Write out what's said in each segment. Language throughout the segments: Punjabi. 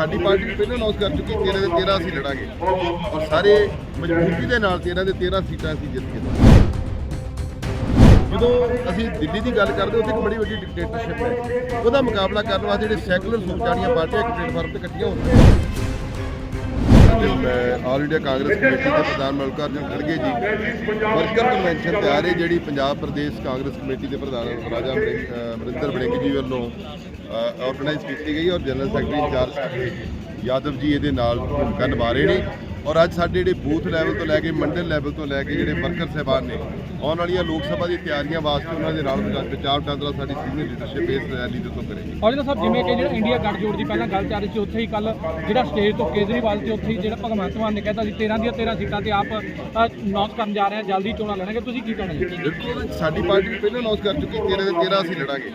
ਸਾਡੀ ਪਾਰਟੀ ਨੇ ਪਹਿਲਾਂ ਅਨਾਉਂਸ ਕਰ ਚੁੱਕੀ 13 ਦੇ 13 ਅਸੀਂ ਲੜਾਂਗੇ। ਔਰ ਸਾਰੇ ਮਜ਼ਬੂਤੀ ਦੇ ਨਾਲ 13 ਦੇ 13 ਸੀਟਾਂ ਅਸੀਂ ਜਿੱਤ ਕੇ ਜਦੋਂ ਅਸੀਂ ਦਿੱਲੀ ਦੀ ਗੱਲ ਕਰਦੇ ਉੱਥੇ ਇੱਕ ਬੜੀ ਵੱਡੀ ਡਿਕਟੇਟਰਸ਼ਿਪ ਹੈ। ਉਹਦਾ ਮੁਕਾਬਲਾ ਕਰਨ ਵਾਸਤੇ ਜਿਹੜੇ ਸੈਕੂਲਰ ਸੋਚ ਵਾਲੀਆਂ ਪਾਰਟੀਆਂ ਇੱਕ ਪਲੇਟਫਾਰਮ ਤੇ ਇਕੱਠੀਆਂ ਹੁੰਦੀਆਂ ਆਲ ਇੰਡੀਆ ਕਾਂਗਰਸ ਕਮੇਟੀ ਦੇ ਪ੍ਰਧਾਨ ਮਲਕਾਰਜਨ ਖੜਗੇ ਜੀ ਵਰਕਰ ਕਨਵੈਨਸ਼ਨ ਤਿਆਰ ਹੈ ਜਿਹੜੀ ਪੰਜਾਬ ਪ੍ਰਦੇਸ਼ ਕਾਂਗਰਸ ਕਮੇਟੀ ਦੇ ਪ੍ਰਧਾਨ ਰਾਜਾ ਅਮਰਿੰ- ਅਮਰਿੰਦਰ ਵੜਿੰਗ ਜੀ ਵੱਲੋਂ ਆਰਗੇਨਾਈਜ਼ ਕੀਤੀ ਗਈ ਔਰ ਜਨਰਲ ਸੈਕਟਰੀ ਇੰਚਾਰਜ ਯਾਦਵ ਜੀ ਇਹਦੇ ਨਾਲ ਭੂਮਿਕਾ ਨਿਭਾ ਰਹੇ ਨੇ। ਔਰ ਅੱਜ ਸਾਡੇ ਜਿਹੜੇ ਬੂਥ ਲੈਵਲ ਤੋਂ ਲੈ ਕੇ ਮੰਡਲ ਲੈਵਲ ਤੋਂ ਲੈ ਕੇ ਜਿਹੜੇ ਵਰਕਰ ਸਹਿਬਾਨ ਨੇ ਆਉਣ ਵਾਲੀਆਂ ਲੋਕ ਸਭਾ ਦੀ ਤਿਆਰੀਆਂ ਵਾਸਤੇ ਉਹਨਾਂ ਦੇ ਨਾਲ ਵਿਚਾਰ ਵਟਾਂਦਰਾ ਸਾਡੀ ਸੀਨੀਅਰ ਲੀਡਰਸ਼ਿਪ ਇਸ ਰੈਲੀ ਦੇ ਤੋਂ ਕਰੇਗੀ ਔਜਲਾ ਸਾਹਿਬ ਜਿਵੇਂ ਕਿ ਜਿਹੜਾ ਇੰਡੀਆ ਗੱਠਜੋੜ ਦੀ ਪਹਿਲਾਂ ਗੱਲ ਚੱਲ ਰਹੀ ਸੀ ਉੱਥੇ ਹੀ ਕੱਲ ਜਿਹੜਾ ਸਟੇਜ ਤੋਂ ਕੇਜਰੀਵਾਲ ਤੇ ਉੱਥੇ ਹੀ ਜਿਹੜਾ ਭਗਵੰਤ ਮਾਨ ਨੇ ਕਹਿਤਾ ਸੀ 13 ਦੀਆਂ 13 ਸੀਟਾਂ ਤੇ ਆਪ ਅਨਾਉਂਸ ਕਰਨ ਜਾ ਰਹੇ ਹਾਂ ਜਲਦੀ ਚੋਣਾਂ ਲੜਨਗੇ। ਤੁਸੀਂ ਕੀ ਕਹਿਣਾ ਜੀ ਸਾਡੀ ਪਾਰਟੀ ਨੇ ਪਹਿਲਾਂ ਅਨਾਉਂਸ ਕਰ ਚੁੱਕੀ 13 ਦੇ 13 ਅਸੀਂ ਲੜਾਂਗੇ।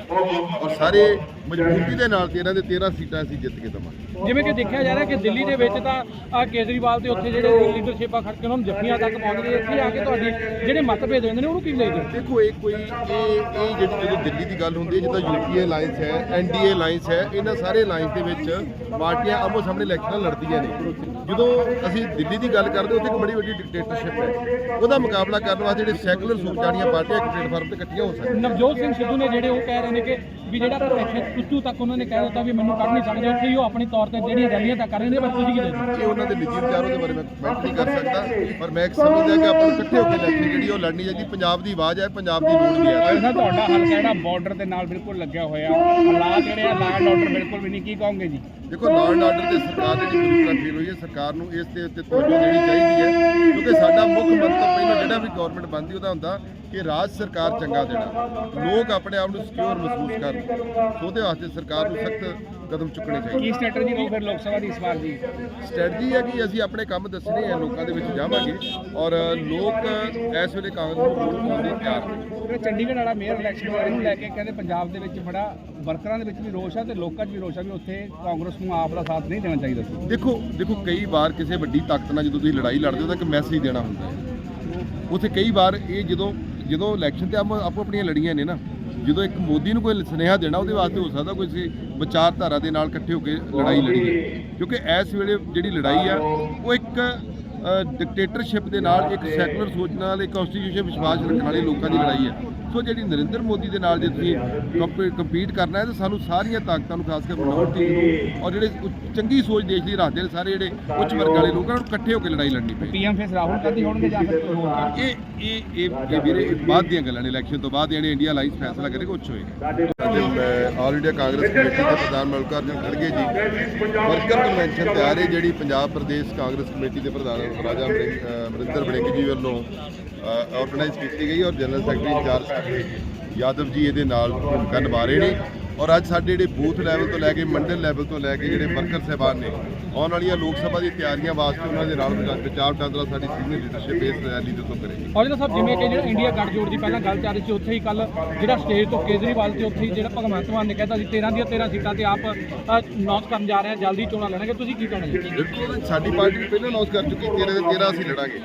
ਔਰ ਸਾਰੇ ਮਜ਼ਬੂਤੀ ਦੇ ਨਾਲ 13 ਦੇ 13 ਸੀਟਾਂ ਅਸੀਂ ਜਿੱਤ ਕੇ ਦਵਾਂਗੇ। ਜਿਵੇਂ ਕਿ ਦੇਖਿਆ ਜਾ ਰਿਹਾ ਕਿ ਦਿੱਲੀ ਦੇ ਵਿੱਚ ਤਾਂ ਕੇਜਰੀਵਾਲ ਤੇ ਉੱਥੇ ਜਿਹੜੇ ਲੀਡਰਸ਼ਿਪ ਆ ਖੜ ਕੇ ਉਹਨਾਂ ਨੂੰ ਜੱਫੀਆਂ ਤੱਕ ਪਹੁੰਚਦੇ ਇੱਥੇ ਆ ਕੇ ਤੁਹਾਡੀ ਜਿਹੜੇ ਮਤਭੇਦ ਹੁੰਦੇ ਨੇ ਉਹਨੂੰ ਕੀ ਹੋ ਦੇਖੋ ਇਹ ਕੋਈ ਇਹ ਇਹ ਜਿਹੜੀ ਜਦੋਂ ਦਿੱਲੀ ਦੀ ਗੱਲ ਹੁੰਦੀ ਹੈ ਜਿੱਦਾਂ ਯੂਪੀਏ ਅਲਾਈਅੰਸ ਹੈ ਐਨਡੀਏ ਅਲਾਈਅੰਸ ਹੈ ਇਹਨਾਂ ਸਾਰੇ ਅਲਾਈਅੰਸ ਦੇ ਵਿੱਚ ਪਾਰਟੀਆਂ ਆਮੋ ਸਾਹਮਣੇ ਇਲੈਕਸ਼ਨਾਂ ਲੜਦੀਆਂ ਨੇ। ਜਦੋਂ ਅਸੀਂ ਦਿੱਲੀ ਦੀ ਗੱਲ ਕਰਦੇ ਉੱਥੇ ਇੱਕ ਬੜੀ ਵੱਡੀ ਡਿਕਟੇਟਰਸ਼ਿਪ ਹੈ। ਉਹਦਾ ਮੁਕਾਬਲਾ ਕਰਨ ਵਾਸਤੇ ਜਿਹੜੇ ਸੈਕੂਲਰ ਵਾਲੀਆਂ ਪਾਰਟੀਆਂ ਇੱਕ ਪਲੇਟਫਾਰਮ ਤੇ ਇਕੱਠੀਆਂ ਹੋ ਸਕਦੀਆਂ। ਨਵਜੋਤ ਸਿੰਘ ਸਿੱਧੂ ਨੇ ਜਿਹੜੇ ਉਹ ਕਹਿ ਰਹੇ ਨੇ ਕਿ ਵੀ ਜਿਹੜਾ ਇੱਥੇ ਕੁੱਤੂ ਤੱਕ ਉਹਨਾਂ ਨੇ ਕਹਿ ਦਿੱਤਾ ਵੀ ਮੈਨੂੰ ਕੱਢ ਨਹੀਂ ਸਕਦੇ ਉੱਥੇ ਹੀ ਉਹ ਆਪਣੀ ਤੌਰ ਤੇ ਜਿਹੜੀਆਂ ਰੈਲੀਆਂ ਤਾਂ ਕਰ ਰਹੇ ਨੇ ਪਰ ਤੁਸੀਂ ਕੀ ਦੇਖਦੇ? ਇਹ ਉਹਨਾਂ ਦੇ ਨਿੱਜੀ ਵਿਚਾਰੋਂ ਦੇ ਬਾਰੇ ਮੈਂ ਕਮੈਂਟ ਨਹੀਂ ਕਰ ਸਕਦਾ ਪਰ ਮੈਂ ਇੱਕ ਸਮਝਦਾ ਕਿ ਆਪਾਂ ਇਕੱਠੇ ਹੋ ਕੇ ਇਲੈਕਸ਼ਨ ਜਿਹੜੀ ਉਹ ਲੜਨੀ ਚਾਹੀਦੀ ਪੰਜਾਬ ਦੀ ਆਵਾਜ਼ ਹੈ ਪੰਜਾਬ ਦੀ ਲੋੜ ਵੀ ਹੈ ਸਰ ਤੁਹਾਡਾ ਹਲਕਾ ਜਿਹੜਾ ਬਾਰਡਰ ਦੇ ਨਾਲ ਬਿਲਕੁਲ ਲੱਗਿਆ ਹੋਇਆ ਹਾਲਾਤ ਜਿਹੜੇ ਆ ਲਾਅ ਐਂਡ ਆਰਡਰ ਬਿਲਕੁਲ ਵੀ ਨਹੀਂ ਕੀ ਕਹੋਗੇ ਜੀ? ਦੇਖੋ ਲਾਅ ਐਂਡ ਆਰਡਰ ਤੇ ਸਰਕਾਰ ਜਿਹੜੀ ਪੂਰੀ ਤਰ੍ਹਾਂ ਫੇਲ ਹੋਈ ਹੈ, ਸਰਕਾਰ ਨੂੰ ਇਸ ਦੇ ਉੱਤੇ ਤਵੱਜੋ ਦੇਣੀ ਚਾਹੀਦੀ ਹੈ, ਕਿਉਂਕਿ ਸਾਡਾ ਮੁੱਖ ਮੰਤਵ ਪਹਿਲਾਂ ਜਿਹੜਾ ਵੀ ਗਵਰਨਮੈਂਟ ਬਣਦੀ, ਉਹਦਾ ਹੁੰਦਾ ਕਿ ਰਾਜ ਸਰਕਾਰ ਚੰਗਾ ਦੇਣਾ। ਲੋਕ ਆਪਣੇ ਆਪ ਨੂੰ ਸਿਕਿਉਰ ਮਹਿਸੂਸ ਕਰਨ। ਉਹਦੇ ਵਾਸਤੇ ਸਰਕਾਰ ਨੂੰ ਸਖਤ ਕਦਮ ਚੁੱਕਣੇ ਚਾਹੀਦੇ। ਕੀ ਸਟ੍ਰੈਟਜੀ ਰਹੂ ਫਿਰ ਲੋਕ ਸਭਾ ਦੀ ਇਸ ਵਾਰ ਜੀ ਸਟ੍ਰੈਟਜੀ ਹੈ ਕਿ ਅਸੀਂ ਆਪਣੇ ਕੰਮ ਦੱਸਣੇ ਆ ਲੋਕਾਂ ਦੇ ਵਿੱਚ ਜਾਵਾਂਗੇ ਔਰ ਲੋਕ ਇਸ ਵੇਲੇ ਕਾਂਗਰਸ ਨੂੰ ਵੋਟ ਪਾਉਣ ਲਈ ਤਿਆਰ ਨੇ। ਚੰਡੀਗੜ੍ਹ ਵਾਲਾ ਮੇਅਰ ਇਲੈਕਸ਼ਨ ਵਾਲੇ ਨੂੰ ਲੈ ਕੇ ਕਹਿੰਦੇ ਪੰਜਾਬ ਦੇ ਵਿੱਚ ਬੜਾ ਵਰਕਰਾਂ ਦੇ ਵਿੱਚ ਵੀ ਰੋਸ਼ ਆ ਤੇ ਲੋਕਾਂ 'ਚ ਵੀ ਰੋਸ਼ ਆ ਵੀ ਉੱਥੇ ਕਾਂਗਰਸ ਨੂੰ ਆਪ ਦਾ ਸਾਥ ਨਹੀਂ ਦੇਣਾ ਚਾਹੀਦਾ ਸੀ। ਦੇਖੋ ਦੇਖੋ ਕਈ ਵਾਰ ਕਿਸੇ ਵੱਡੀ ਤਾਕਤ ਨਾਲ ਜਦੋਂ ਤੁਸੀਂ ਲੜਾਈ ਲੜਦੇ ਹੋ ਤਾਂ ਇੱਕ ਮੈਸੇਜ ਦੇਣਾ ਹੁੰਦਾ ਹੈ। ਉੱਥੇ ਕਈ ਵਾਰ ਇਹ ਜਦੋਂ ਜਦੋਂ ਇਲੈਕਸ਼ਨ ਤੇ ਆਪੋ ਆਪਣੀਆਂ ਲੜੀਆਂ ਨੇ ਨਾ, ਜਦੋਂ ਇੱਕ ਮੋਦੀ ਨੂੰ ਕੋਈ ਸੁਨੇਹਾ ਦੇਣਾ, ਉਹਦੇ ਵਾਸਤੇ ਹੋ ਸਕਦਾ ਕੋਈ ਸੀ ਵਿਚਾਰਧਾਰਾ ਦੇ ਨਾਲ ਇਕੱਠੇ ਹੋ ਕੇ ਲੜਾਈ ਲੜੀਏ। ਕਿਉਂਕਿ ਇਸ ਵੇਲੇ ਜਿਹੜੀ ਲੜਾਈ ਆ, ਉਹ ਇੱਕ ਡਿਕਟੇਟਰਸ਼ਿਪ ਦੇ ਨਾਲ ਇੱਕ ਸੈਕੂਲਰ ਸੋਚ ਨਾਲ ਇੱਕ ਕਨਸਟੀਟਿਊਸ਼ਨ ਵਿਸ਼ਵਾਸ ਰੱਖਣ ਵਾਲੇ ਲੋਕਾਂ ਦੀ ਲੜਾਈ ਹੈ। ਸੋ ਜਿਹੜੀ ਨਰਿੰਦਰ ਮੋਦੀ ਦੇ ਨਾਲ ਜੇ ਤੁਸੀਂ ਕੰਪੀਟ ਕਰਨਾ ਹੈ ਤਾਂ ਸਾਨੂੰ ਸਾਰੀਆਂ ਤਾਕਤਾਂ ਨੂੰ ਖਾਸ ਕਰਕੇ ਮਿਨੋਰਟੀ ਨੂੰ ਔਰ ਜਿਹੜੇ ਚੰਗੀ ਸੋਚ ਦੇਸ਼ ਦੀ ਰੱਖਦੇ ਨੇ ਸਾਰੇ ਜਿਹੜੇ ਉੱਚ ਵਰਗ ਵਾਲੇ ਲੋਕਾਂ ਨੂੰ ਇਕੱਠੇ ਹੋ ਕੇ ਲੜਾਈ ਲੜਨੀ ਪਈ ਪੀਐਮ ਫਿਰ ਰਾਹੁਲ ਗਾਂਧੀ ਹੋਣਗੇ ਜਾਂ ਫਿਰ ਇਹ ਇਹ ਇਹ ਵੀਰੇ ਬਾਅਦ ਦੀਆਂ ਗੱਲਾਂ ਨੇ ਇਲੈਕਸ਼ਨ ਤੋਂ ਬਾਅਦ ਜਿਹੜੇ ਇੰਡੀਆ ਅਲਾਈਅੰਸ ਫੈਸਲਾ ਕਰੇਗਾ ਉੱਚ ਹੋਏਗਾ। ਆਲ ਇੰਡੀਆ ਕਾਂਗਰਸ ਕਮੇਟੀ ਦੇ ਪ੍ਰਧਾਨ ਮਲਕਾ ਮਲਕਾਰਜਨ ਖੜਗੇ ਜੀ ਵਰਕਰ ਕਨਵੈਨਸ਼ਨ ਤਿਆਰ ਹੈ, ਜਿਹੜੀ ਪੰਜਾਬ ਪ੍ਰਦੇਸ਼ ਕਾਂਗਰਸ ਕਮੇਟੀ ਦੇ ਪ੍ਰਧਾਨ ਰਾਜਾ ਅਮਰਿੰਦਰ ਵੜਿੰਗ ਜੀ ਵੱਲੋਂ ਆਰਗੇਨਾਈਜ਼ ਕੀਤੀ ਗਈ ਔਰ ਜਨਰਲ ਸੈਕਟਰੀ ਇੰਚਾਰਜ ਯਾਦਵ ਜੀ ਇਹਦੇ ਨਾਲ ਭੂਮਿਕਾ ਨਿਭਾ ਰਹੇ ਨੇ ਔਰ ਅੱਜ ਸਾਡੇ ਜਿਹੜੇ ਬੂਥ ਲੈਵਲ ਤੋਂ ਲੈ ਕੇ ਮੰਡਲ ਲੈਵਲ ਤੋਂ ਲੈ ਕੇ ਜਿਹੜੇ ਵਰਕਰ ਸਹਿਬਾਨ ਨੇ ਆਉਣ ਵਾਲੀਆਂ ਲੋਕ ਸਭਾ ਦੀ ਤਿਆਰੀਆਂ ਵਾਸਤੇ ਉਹਨਾਂ ਦੇ ਨਾਲ ਵਿਚਾਰ ਵਟਾਂਦਰਾ ਸਾਡੀ ਸੀਨੀਅਰ ਲੀਡਰਸ਼ਿਪ ਇਸ ਰੈਲੀ ਦੇ ਤੋਂ ਕਰੇਗੀ। ਔਜਲਾ ਸਾਹਿਬ ਜਿਵੇਂ ਕਿ ਜਿਹੜਾ ਇੰਡੀਆ ਗੱਠਜੋੜ ਦੀ ਪਹਿਲਾਂ ਗੱਲ ਚੱਲ ਰਹੀ ਸੀ ਉੱਥੇ ਹੀ ਕੱਲ ਜਿਹੜਾ ਸਟੇਜ ਤੋਂ ਕੇਜਰੀਵਾਲ ਤੇ ਉੱਥੇ ਹੀ ਜਿਹੜਾ ਭਗਵੰਤ ਮਾਨ ਨੇ ਕਹਿਤਾ ਸੀ 13 ਦੀਆਂ 13 ਸੀਟਾਂ ਤੇ ਆਪ ਅਨਾਉਂਸ ਕਰਨ ਜਾ ਰਹੇ ਹਾਂ ਜਲਦੀ ਚੋਣਾਂ ਲੜਨਗੇ। ਤੁਸੀਂ ਕੀ ਕਹਿਣਾ ਜੀ ਸਾਡੀ ਪਾਰਟੀ ਪਹਿਲਾਂ ਅਨਾਉਂਸ ਕਰ ਚੁੱਕੀ 13 ਦੇ 13 ਅਸੀਂ ਲੜਾਂਗੇ।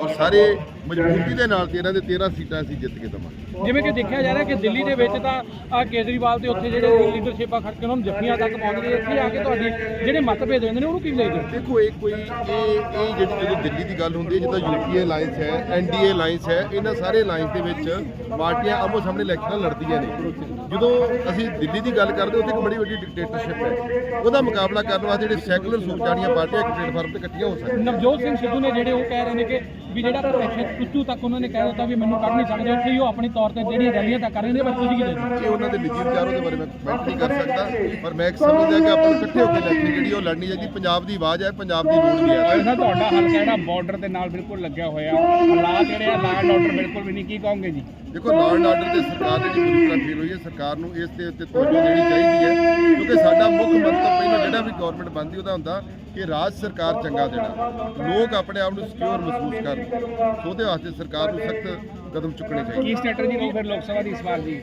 ਔਰ ਸਾਰੇ ਮਜ਼ਬੂਤੀ ਦੇ ਨਾਲ 13 ਦੇ 13 ਸੀਟਾਂ ਅਸੀਂ ਜਿੱਤ ਕੇ ਦਵਾਂਗੇ। ਜਿਵੇਂ ਕਿ ਦੇਖਿਆ ਜਾ ਰਿਹਾ ਕਿ ਦਿੱਲੀ ਦੇ ਵਿੱਚ ਤਾਂ ਕੇਜਰੀਵਾਲ ਤੇ ਉੱਥੇ ਜਿਹੜੇ ਲੀਡਰਸ਼ਿਪ ਆ ਖੜ ਕੇ ਉਹਨਾਂ ਨੂੰ ਜੱਫੀਆਂ ਤੱਕ ਪਹੁੰਚਦੇ ਇੱਥੇ ਆ ਕੇ ਤੁਹਾਡੀ ਜਿਹੜੇ ਮਤਭੇਦ ਹੁੰਦੇ ਨੇ ਉਹਨੂੰ ਕੀ ਹੋ? ਦੇਖੋ ਇਹ ਕੋਈ ਇਹ ਇਹ ਜਿਹੜੀ ਜਦੋਂ ਦਿੱਲੀ ਦੀ ਗੱਲ ਹੁੰਦੀ ਹੈ ਜਿੱਦਾਂ ਯੂਪੀਏ ਅਲਾਈਅੰਸ ਹੈ ਐਨਡੀਏ ਅਲਾਈਅੰਸ ਹੈ ਇਹਨਾਂ ਸਾਰੇ ਅਲਾਈਅੰਸ ਦੇ ਵਿੱਚ ਪਾਰਟੀਆਂ ਆਮੋ ਸਾਹਮਣੇ ਇਲੈਕਸ਼ਨਾਂ ਲੜਦੀਆਂ ਨੇ ਜਦੋਂ ਅਸੀਂ ਦਿੱਲੀ ਦੀ ਗੱਲ ਕਰਦੇ ਉੱਥੇ ਇੱਕ ਬੜੀ ਵੱਡੀ ਡਿਕਟੇਟਰਸ਼ਿਪ ਹੈ। ਉਹਦਾ ਮੁਕਾਬਲਾ ਕਰਨ ਵਾਸਤੇ ਜਿਹੜੇ ਸੈਕੂਲਰ ਵਾਲੀਆਂ ਪਾਰਟੀਆਂ ਇੱਕ ਪਲੇਟਫਾਰਮ ਤੇ ਇਕੱਠੀਆਂ ਹੋ ਸਕਦੀਆਂ। ਨਵਜੋਤ ਸਿੰਘ ਸਿੱਧੂ ਨੇ ਜਿਹੜੇ ਉਹ ਕਹਿ ਰਹੇ ਨੇ ਕਿ ਵੀ ਜਿਹੜਾ ਇੱਥੇ ਕੁੱਤੂ ਤੱਕ ਉਹਨਾਂ ਨੇ ਕਹਿ ਦਿੱਤਾ ਵੀ ਮੈਨੂੰ ਕੱਢ ਨਹੀਂ ਸਕਦੇ ਉੱਥੇ ਹੀ ਉਹ ਆਪਣੀ ਤੌਰ ਤੇ ਜਿਹੜੀਆਂ ਰੈਲੀਆਂ ਤਾਂ ਕਰ ਰਹੇ ਨੇ ਪਰ ਤੁਸੀਂ ਕੀ ਦੇਖਦੇ? ਇਹ ਉਹਨਾਂ ਦੇ ਨਿੱਜੀ ਵਿਚਾਰੋਂ ਦੇ ਬਾਰੇ ਮੈਂ ਕਮੈਂਟ ਨਹੀਂ ਕਰ ਸਕਦਾ ਪਰ ਮੈਂ ਇੱਕ ਸਮਝਦਾ ਕਿ ਆਪਾਂ ਇਕੱਠੇ ਹੋ ਕੇ ਇਲੈਕਸ਼ਨ ਜਿਹੜੀ ਉਹ ਲੜਨੀ ਚਾਹੀਦੀ ਪੰਜਾਬ ਦੀ ਆਵਾਜ਼ ਹੈ ਪੰਜਾਬ ਦੀ ਲੋੜ ਵੀ ਹੈ। ਸਰ ਤੁਹਾਡਾ ਹਲਕਾ ਜਿਹੜਾ ਬਾਰਡਰ ਦੇ ਨਾਲ ਬਿਲਕੁਲ ਲੱਗਿਆ ਹੋਇਆ। ਹਾਲਾਤ ਜਿਹੜੇ ਆ ਲਾਅ ਐਂਡ ਆਰਡਰ ਬਿਲਕੁਲ ਵੀ ਨਹੀਂ ਕੀ ਕਹੋਗੇ ਜੀ? ਦੇਖੋ ਲਾਅ ਐਂਡ ਆਰਡਰ ਤੇ ਸਰਕਾਰ ਜਿਹੜੀ ਪੂਰੀ ਤਰ੍ਹਾਂ ਫੇਲ ਹੋਈ ਹੈ ਸਰਕਾਰ ਸਰਕਾਰ ਨੂੰ ਇਸ ਦੇ ਉੱਤੇ ਤਵੱਜੋ ਦੇਣੀ ਚਾਹੀਦੀ ਹੈ, ਕਿਉਂਕਿ ਸਾਡਾ ਮੁੱਖ ਮੰਤਵ ਪਹਿਲਾਂ ਜਿਹੜਾ ਵੀ ਗਵਰਨਮੈਂਟ ਬਣਦੀ, ਉਹਦਾ ਹੁੰਦਾ ਕਿ ਰਾਜ ਸਰਕਾਰ ਚੰਗਾ ਦੇਣਾ। ਲੋਕ ਆਪਣੇ ਆਪ ਨੂੰ ਸਿਕਿਉਰ ਮਹਿਸੂਸ ਕਰਨ। ਉਹਦੇ ਵਾਸਤੇ ਸਰਕਾਰ ਨੂੰ ਸਖਤ ਕਦਮ ਚੁੱਕਣੇ ਚਾਹੀਦੇ। ਕੀ ਸਟ੍ਰੈਟਜੀ ਰਹੂ ਫਿਰ ਲੋਕ ਸਭਾ ਦੀ ਇਸ ਵਾਰ ਜੀ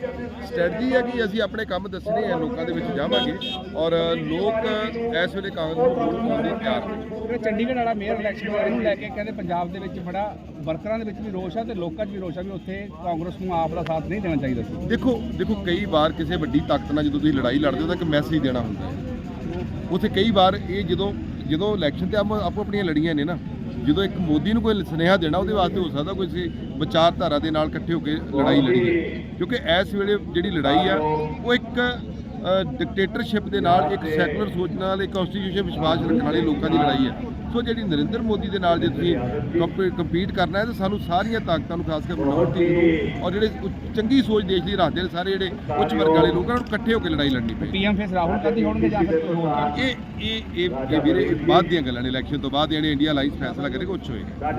ਸਟ੍ਰੈਟਜੀ ਹੈ ਕਿ ਅਸੀਂ ਆਪਣੇ ਕੰਮ ਦੱਸਣੇ ਆ ਲੋਕਾਂ ਦੇ ਵਿੱਚ ਜਾਵਾਂਗੇ ਔਰ ਲੋਕ ਇਸ ਵੇਲੇ ਕਾਂਗਰਸ ਨੂੰ ਵੋਟ ਪਾਉਣ ਲਈ ਤਿਆਰ ਨੇ। ਚੰਡੀਗੜ੍ਹ ਵਾਲਾ ਮੇਅਰ ਇਲੈਕਸ਼ਨ ਵਾਲੇ ਨੂੰ ਲੈ ਕੇ ਕਹਿੰਦੇ ਪੰਜਾਬ ਦੇ ਵਿੱਚ ਬੜਾ ਵਰਕਰਾਂ ਦੇ ਵਿੱਚ ਵੀ ਰੋਸ਼ ਆ ਤੇ ਲੋਕਾਂ 'ਚ ਵੀ ਰੋਸ਼ ਆ ਵੀ ਉੱਥੇ ਕਾਂਗਰਸ ਨੂੰ ਆਪ ਦਾ ਸਾਥ ਨਹੀਂ ਦੇਣਾ ਚਾਹੀਦਾ ਸੀ। ਦੇਖੋ ਦੇਖੋ ਕਈ ਵਾਰ ਕਿਸੇ ਵੱਡੀ ਤਾਕਤ ਨਾਲ ਜਦੋਂ ਤੁਸੀਂ ਲੜਾਈ ਲੜਦੇ ਹੋ ਤਾਂ ਇੱਕ ਮੈਸੇਜ ਦੇਣਾ ਹੁੰਦਾ ਹੈ। ਉੱਥੇ ਕਈ ਵਾਰ ਇਹ ਜਦੋਂ ਜਦੋਂ ਇਲੈਕਸ਼ਨ ਤੇ ਆਪ- ਆਪੋ ਆਪਣੀਆਂ ਲੜੀਆਂ ਨੇ ਨਾ ਜਦੋਂ ਇੱਕ ਮੋਦੀ ਨੂੰ ਕੋਈ ਸੁਨੇਹਾ ਦੇਣਾ, ਉਹਦੇ ਵਾਸਤੇ ਹੋ ਸਕਦਾ ਕੋਈ ਵਿਚਾਰਧਾਰਾ ਦੇ ਨਾਲ ਇਕੱਠੇ ਹੋ ਕੇ ਲੜਾਈ ਲੜੀਏ ਕਿਉਂਕਿ ਇਸ ਵੇਲੇ ਜਿਹੜੀ ਲੜਾਈ ਆ, ਉਹ ਇੱਕ ਡਿਕਟੇਟਰਸ਼ਿਪ ਦੇ ਨਾਲ ਇੱਕ ਸੈਕੂਲਰ ਸੋਚ ਨਾਲ ਇੱਕ ਕਨਸਟੀਟਿਊਸ਼ਨ ਵਿਸ਼ਵਾਸ ਰੱਖਣ ਵਾਲੇ ਲੋਕਾਂ ਦੀ ਲੜਾਈ ਹੈ। ਸੋ ਜਿਹੜੀ ਨਰਿੰਦਰ ਮੋਦੀ ਦੇ ਨਾਲ ਜੇ ਤੁਸੀਂ ਕੰਪੀਟ ਕਰਨਾ ਹੈ ਤਾਂ ਸਾਨੂੰ ਸਾਰੀਆਂ ਤਾਕਤਾਂ ਨੂੰ ਖਾਸ ਕਰ ਮਿਨੋਰਟੀ ਨੂੰ ਔਰ ਜਿਹੜੇ ਚੰਗੀ ਸੋਚ ਦੇਸ਼ ਲਈ ਰੱਖਦੇ ਨੇ ਸਾਰੇ ਜਿਹੜੇ ਉੱਚ ਵਰਗ ਵਾਲੇ ਲੋਕਾਂ ਨੂੰ ਇਕੱਠੇ ਹੋ ਕੇ ਲੜਾਈ ਲੜਨੀ ਪਏਗੀ ਪੀਐਮ ਫੇਸ ਰਾਹੁਲ ਗਾਂਧੀ ਹੋਣਗੇ ਜਾਂ ਫਿਰ ਇਹ ਇਹ ਇਹ ਵੀਰੇ ਇਹ ਬਾਅਦ ਦੀਆਂ ਗੱਲਾਂ ਨੇ ਇਲੈਕਸ਼ਨ ਤੋਂ ਬਾਅਦ ਜਿਹੜੇ ਇੰਡੀਆ ਅਲਾਈਅੰਸ ਫੈਸਲਾ ਕਰੇਗਾ ਉੱਚ ਹੋਏਗਾ।